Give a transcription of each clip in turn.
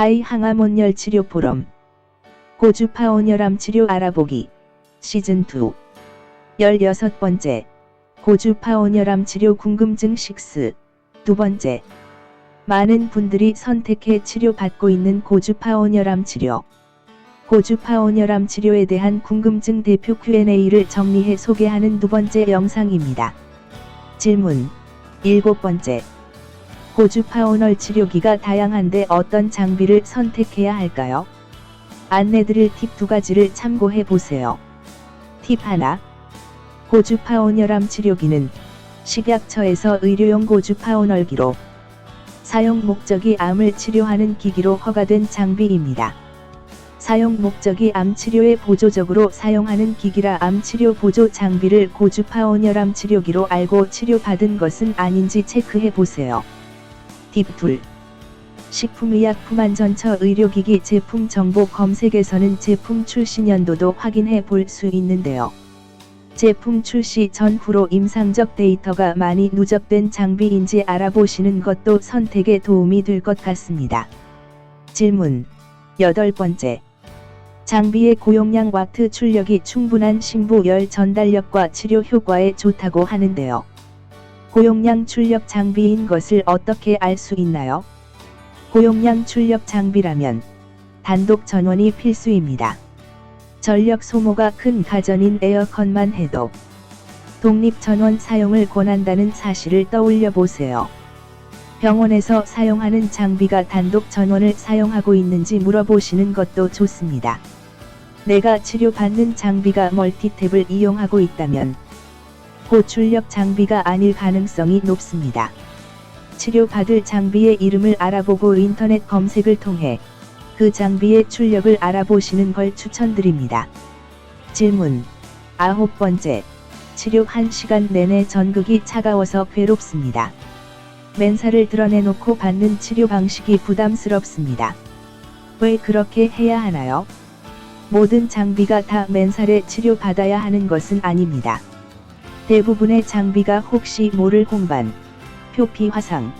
바이 항암온열 치료 포럼 고주파 온열암 치료 알아보기. 시즌 2 16번째. 고주파 온열암 치료 궁금증 6 두 번째. 많은 분들이 선택해 치료받고 있는 고주파 온열암 치료. 고주파 온열암 치료에 대한 궁금증 대표 Q&A를 정리해 소개하는 두 번째 영상입니다. 질문. 일곱 번째 고주파 온열 치료기가 다양한데 어떤 장비를 선택해야 할까요? 안내드릴 팁 두 가지를 참고해 보세요. 팁 하나 고주파 온열암 치료기는 식약처에서 의료용 고주파 온열기로 사용 목적이 암을 치료하는 기기로 허가된 장비입니다. 사용 목적이 암 치료에 보조적으로 사용하는 기기라 암 치료 보조 장비를 고주파 온열암 치료기로 알고 치료받은 것은 아닌지 체크해 보세요. 팁 둘. 식품의약품안전처 의료기기 제품 정보 검색에서는 제품 출시 연도도 확인해 볼 수 있는데요. 제품 출시 전후로 임상적 데이터가 많이 누적된 장비인지 알아보시는 것도 선택에 도움이 될 것 같습니다. 질문 여덟 번째 장비의 고용량 와트 출력이 충분한 심부 열 전달력과 치료 효과에 좋다고 하는데요. 고용량 출력 장비인 것을 어떻게 알 수 있나요? 고용량 출력 장비라면 단독 전원이 필수입니다. 전력 소모가 큰 가전인 에어컨만 해도 독립 전원 사용을 권한다는 사실을 떠올려 보세요. 병원에서 사용하는 장비가 단독 전원을 사용하고 있는지 물어보시는 것도 좋습니다. 내가 치료받는 장비가 멀티탭을 이용하고 있다면 고출력 장비가 아닐 가능성이 높습니다. 치료받을 장비의 이름을 알아보고 인터넷 검색을 통해 그 장비의 출력을 알아보시는 걸 추천드립니다. 질문 아홉 번째 치료 1시간 내내 전극이 차가워서 괴롭습니다. 맨살을 드러내놓고 받는 치료 방식이 부담스럽습니다. 왜 그렇게 해야 하나요? 모든 장비가 다 맨살에 치료받아야 하는 것은 아닙니다. 대부분의 장비가 혹시 모를 홍반, 표피 화상에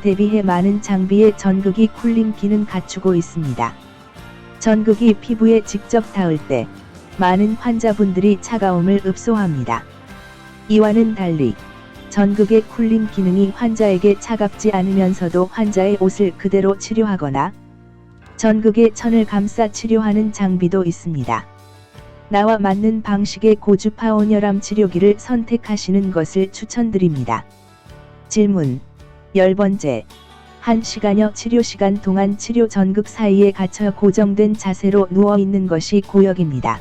대비해 많은 장비의 전극이 쿨링 기능 갖추고 있습니다. 전극이 피부에 직접 닿을 때 많은 환자분들이 차가움을 흡수합니다. 이와는 달리 전극의 쿨링 기능이 환자에게 차갑지 않으면서도 환자의 옷을 그대로 치료하거나 전극의 천을 감싸 치료하는 장비도 있습니다. 나와 맞는 방식의 고주파 온열암 치료기를 선택하시는 것을 추천드립니다. 질문 10번째 1시간여 치료 시간 동안 치료 전극 사이에 갇혀 고정된 자세로 누워 있는 것이 고역입니다.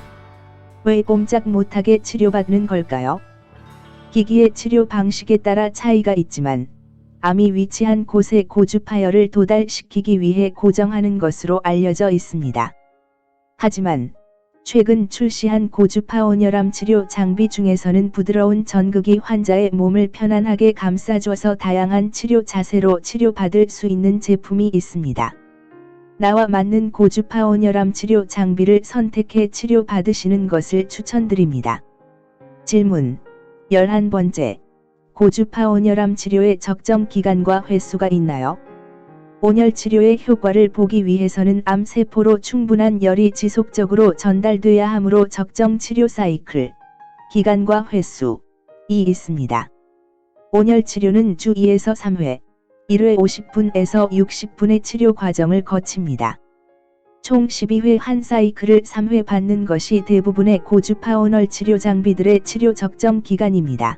왜 꼼짝 못하게 치료받는 걸까요? 기기의 치료 방식에 따라 차이가 있지만 암이 위치한 곳에 고주파열을 도달시키기 위해 고정하는 것으로 알려져 있습니다. 하지만 최근 출시한 고주파 온열암 치료 장비 중에서는 부드러운 전극이 환자의 몸을 편안하게 감싸줘서 다양한 치료 자세로 치료받을 수 있는 제품이 있습니다. 나와 맞는 고주파 온열암 치료 장비를 선택해 치료받으시는 것을 추천드립니다. 질문 11번째 고주파 온열암 치료의 적정 기간과 횟수가 있나요? 온열 치료의 효과를 보기 위해서는 암세포로 충분한 열이 지속적으로 전달돼야 하므로 적정 치료 사이클, 기간과 횟수 이 있습니다. 온열 치료는 주 2에서 3회, 1회 50분에서 60분의 치료 과정을 거칩니다. 총 12회 한 사이클을 3회 받는 것이 대부분의 고주파 온열 치료 장비들의 치료 적정 기간입니다.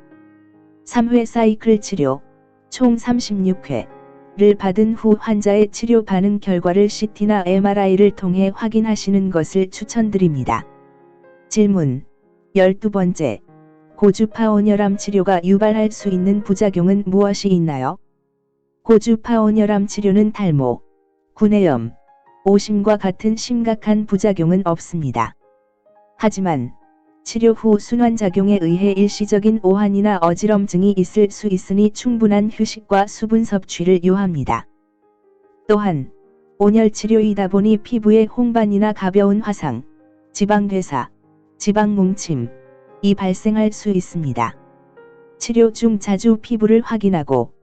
3회 사이클 치료, 총 36회 를 받은 후 환자의 치료 반응 결과를 CT나 MRI를 통해 확인하시는 것을 추천드립니다. 질문 12번째. 고주파 온열암 치료가 유발할 수 있는 부작용은 무엇이 있나요? 고주파 온열암 치료는 탈모, 구내염, 오심과 같은 심각한 부작용은 없습니다. 하지만 치료 후 순환작용에 의해 일시적인 오한이나 어지럼증이 있을 수 있으니 충분한 휴식과 수분 섭취를 요합니다. 또한 온열 치료이다 보니 피부에 홍반이나 가벼운 화상, 지방 괴사, 지방 뭉침 이 발생할 수 있습니다. 치료 중 자주 피부를 확인하고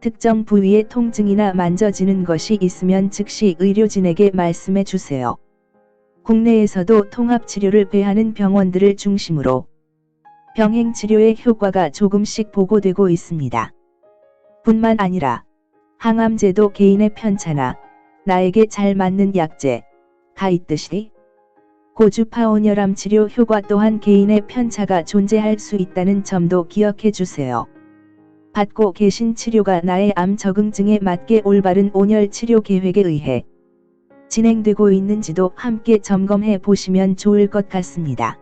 특정 부위의 통증이나 만져지는 것이 있으면 즉시 의료진에게 말씀해 주세요. 국내에서도 통합치료를 배하는 병원들을 중심으로 병행 치료의 효과가 조금씩 보고되고 있습니다. 뿐만 아니라 항암제도 개인의 편차나 나에게 잘 맞는 약제, 가 있듯이 고주파 온열암 치료 효과 또한 개인의 편차가 존재할 수 있다는 점도 기억해 주세요. 받고 계신 치료가 나의 암 적응증에 맞게 올바른 온열 치료 계획에 의해 진행되고 있는지도 함께 점검해 보시면 좋을 것 같습니다.